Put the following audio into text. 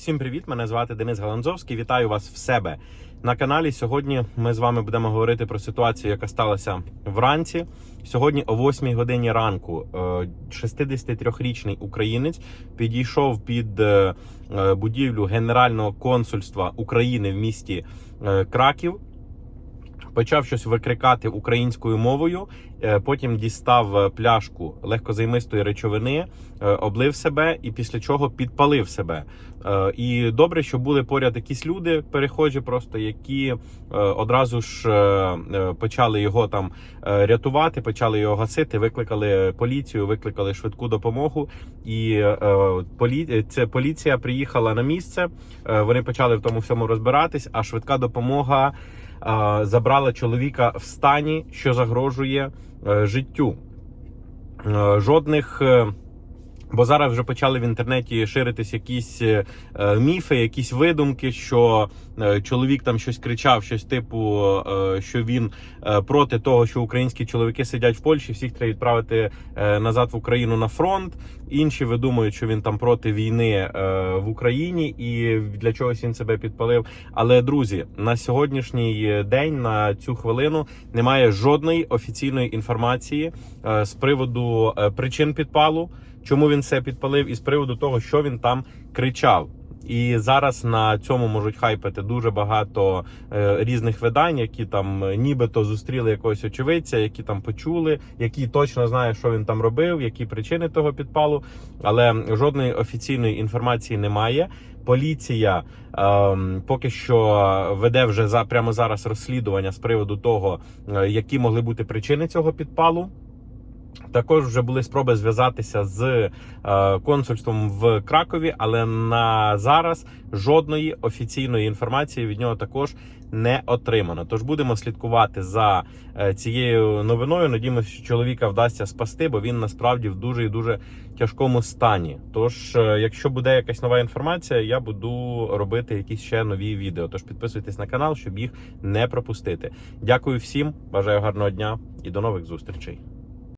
Всім привіт! Мене звати Денис Галанзовський. Вітаю вас в себе на каналі. Сьогодні ми з вами будемо говорити про ситуацію, яка сталася вранці. Сьогодні о 8 годині ранку е, 63-річний українець підійшов під е, е, будівлю Генерального консульства України в місті е, Краків. Почав щось викрикати українською мовою. е, Потім дістав е, пляшку легкозаймистої речовини, е, облив себе і після чого підпалив себе. І добре, що були поряд якісь люди, перехожі, просто які одразу ж почали його там рятувати, почали його гасити, викликали поліцію, викликали швидку допомогу. І полі... поліція приїхала на місце. Вони почали в тому всьому розбиратись, а швидка допомога забрала чоловіка в стані, що загрожує е, життю. Е, Жодних. Бо зараз вже почали в інтернеті ширитись якісь е, е, міфи, якісь видумки, що е, чоловік там щось кричав, щось типу, що він проти того, що українські чоловіки сидять в Польщі, всіх треба відправити назад в Україну на фронт. Інші видумують, що він там проти війни в Україні і для чогось він себе підпалив. Але друзі, на сьогоднішній день, на цю хвилину, немає жодної офіційної інформації з приводу причин підпалу, чому він це підпалив, і з приводу того, що він там кричав. І зараз на цьому можуть хайпити дуже багато е, різних видань, які там е, нібито зустріли якогось очевидця, які там почули, які точно знають, що він там робив, які причини того підпалу. Але жодної офіційної інформації немає. Поліція ем, поки що веде вже за прямо зараз розслідування з приводу того, е, які могли бути причини цього підпалу. Також вже були спроби зв'язатися з е, консульством в Кракові, але на зараз жодної офіційної інформації від нього також не отримано. Тож будемо слідкувати за е, цією новиною. Надіємося, що чоловіка вдасться спасти, бо він насправді в дуже і дуже тяжкому стані. Тож, е, якщо буде якась нова інформація, я буду робити якісь ще нові відео. Тож підписуйтесь на канал, щоб їх не пропустити. Дякую всім, бажаю гарного дня і до нових зустрічей.